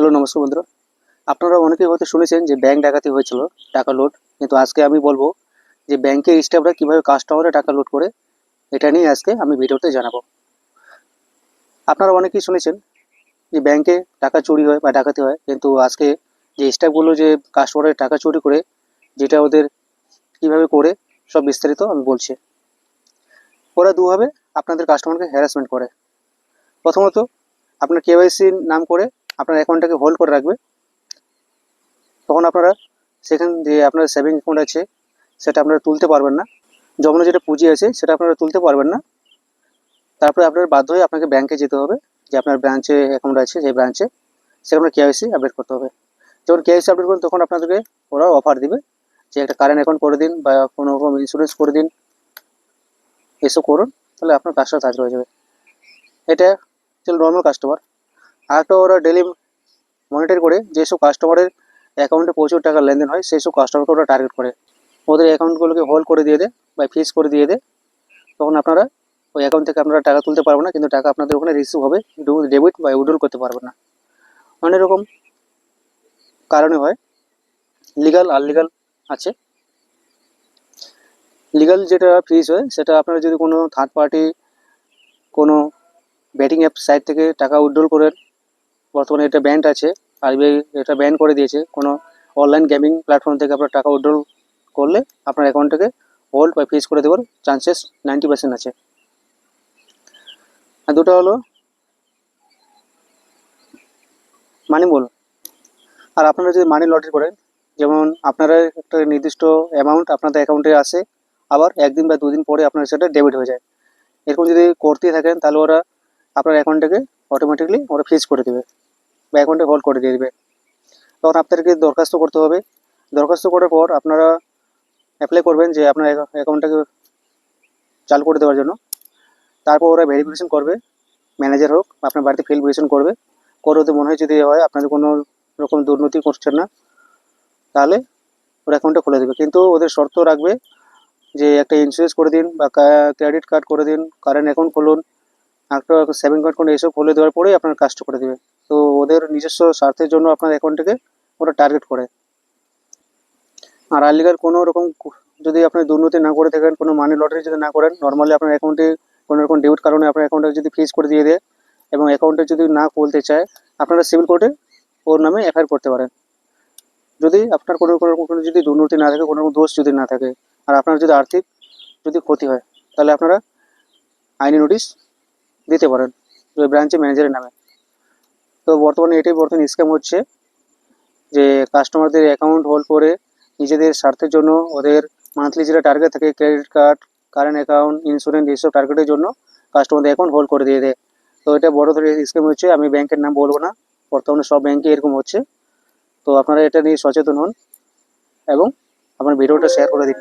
Hello, নমস্কার বন্ধুরা। আপনারা অনেকেই হয়তো শুনেছেন যে ব্যাংক ডাকাতি হয়েছিল, টাকা লোড কিন্তু আজকে আমি বলব যে ব্যাংকের স্টাফরা কীভাবে কাস্টমারে টাকা লোড করে, এটা নিয়ে আজকে আমি ভিডিওতে জানাব। আপনারা অনেকেই শুনেছেন যে ব্যাংকে টাকা চুরি হয় বা ডাকাতি হয়, কিন্তু আজকে যে স্টাফগুলো যে কাস্টমারের টাকা চুরি করে, যেটা ওদের কীভাবে করে, সব বিস্তারিত আমি বলছি। ওরা দুভাবে আপনাদের কাস্টমারকে হ্যারাসমেন্ট করে। প্রথমত, আপনার কেওয়াইসি নাম করে আপনার অ্যাকাউন্টটাকে হোল্ড করে রাখবে। তখন আপনারা সেখান যে আপনার সেভিং অ্যাকাউন্ট আছে, সেটা আপনারা তুলতে পারবেন না। জমানো যেটা পুঁজি আছে, সেটা আপনারা তুলতে পারবেন না। তারপরে আপনার বাধ্য হয়ে আপনাকে ব্যাংকে যেতে হবে, যে আপনার ব্রাঞ্চে অ্যাকাউন্ট আছে, সেই ব্রাঞ্চে সেখানে কেওয়াইসি আপডেট করতে হবে। যখন কেওয়াইসি আপডেট করবেন, তখন আপনাদেরকে ওরা অফার দিবে যে একটা কারেন্ট অ্যাকাউন্ট করে দিন বা কোনো রকম ইন্স্যুরেন্স করে দিন। এসব করুন, তাহলে আপনার কাজটা কাজ হয়ে যাবে। এটা নর্মাল কাস্টমার আরেকটা ওরা ডেলি মনিটর করে যেসব কাস্টমারের অ্যাকাউন্টে প্রচুর টাকা লেনদেন হয়, সেই সব কাস্টমারকে ওরা টার্গেট করে। ওদের অ্যাকাউন্টগুলোকে হোল্ড করে দিয়ে দেয় বা ফিস করে দিয়ে দেয়। তখন আপনারা ওই অ্যাকাউন্ট থেকে আপনারা টাকা তুলতে পারবেন না, কিন্তু টাকা আপনাদের ওখানে রিসিভ হবে ডেবিট বা উইড্রল করতে পারবেন না। অনেক রকম কারণে হয়। লিগাল আনলিগাল আছে। লিগাল যেটা ফিস হয়, সেটা আপনারা যদি কোনো থার্ড পার্টি কোনো ব্যাটিং অ্যাপ সাইট থেকে টাকা উইথড্রল করেন বর্তমানে এটা ব্যান্ড আছে। আরবিআই এটা ব্যান করে দিয়েছে। কোনো অনলাইন গেমিং প্ল্যাটফর্ম থেকে আপনার টাকা উইথড্রল করলে আপনার অ্যাকাউন্টটাকে হোল্ড বা ফ্রিজ করে দেওয়ার চান্সেস নাইনটি পার্সেন্ট আছে। আর দুটো হলো মানি বল আর আপনারা যদি মানি লটারি করেন, যেমন আপনারা একটা নির্দিষ্ট অ্যামাউন্ট আপনাদের অ্যাকাউন্টে আসে, আবার একদিন বা দুদিন পরে আপনার সেটা ডেবিট হয়ে যায়। এরকম যদি করতেই থাকেন, তাহলে ওরা আপনার অ্যাকাউন্টটাকে অটোমেটিকলি ওরা ফ্রিজ করে দেবে বা অ্যাকাউন্টে হোল্ড করে দিয়ে দেবে। তখন আপনাদেরকে দরখাস্ত করতে হবে। দরখাস্ত করার পর আপনারা অ্যাপ্লাই করবেন যে আপনার অ্যাকাউন্টটাকে চালু করে দেওয়ার জন্য। তারপর ওরা ভেরিফিকেশন করবে। ম্যানেজার হোক, আপনার বাড়িতে ফিল্ড ভেরিফিকেশন করবে। করে ওদের মনে হয় যদি হয়, আপনাদের কোনো রকম দুর্নীতি করছেন না, তাহলে ওরা অ্যাকাউন্টটা খুলে দেবে। কিন্তু ওদের শর্ত রাখবে যে একটা ইন্স্যুরেন্স করে দিন বা ক্রেডিট কার্ড করে দিন কারেন্ট অ্যাকাউন্ট খুলুন। একটা সেভিং করে এইসব খুলে দেওয়ার পরেই আপনার কাজটা করে দেবে। তো ওদের নিজস্ব স্বার্থের জন্য আপনার অ্যাকাউন্টটাকে ওরা টার্গেট করে। আর আলিগার কোনো রকম যদি আপনি দুর্নীতি না করে থাকেন, কোনো মানি লটারি যদি না করেন নর্মালি আপনার অ্যাকাউন্টে কোনো রকম ডেবিট কারণে আপনার অ্যাকাউন্টে যদি ফিজ করে দিয়ে দেয়, এবং অ্যাকাউন্টে যদি না খুলতে চায়, আপনারা সিভিল কোর্টে ওর নামে এফআইআর করতে পারেন। যদি আপনার কোনো কোনো কোনো যদি দুর্নীতি না থাকে, কোনো দোষ যদি না থাকে, আর আপনার যদি আর্থিক যদি ক্ষতি হয়, তাহলে আপনারা আইনি নোটিশ দিতে পারেন ওই ব্রাঞ্চে ম্যানেজারের নামে। তো বর্তমানে এটাই বর্তমানে স্ক্যাম হচ্ছে যে কাস্টমারদের অ্যাকাউন্ট হোল্ড করে নিজেদের স্বার্থের জন্য ওদের মান্থলি যেটা টার্গেট থাকে credit card current account insurance এইসব টার্গেটের জন্য কাস্টমারদের অ্যাকাউন্ট হোল্ড করে দিয়ে দেয়। তো এটা বড় ধরে স্কিম হচ্ছে, আমি ব্যাংকের নাম বলব না, বর্তমানে সব ব্যাংকে এরকম হচ্ছে। তো আপনারা এটা নিয়ে সচেতন হন এবং আপনার ভিডিওটা শেয়ার করে দিন।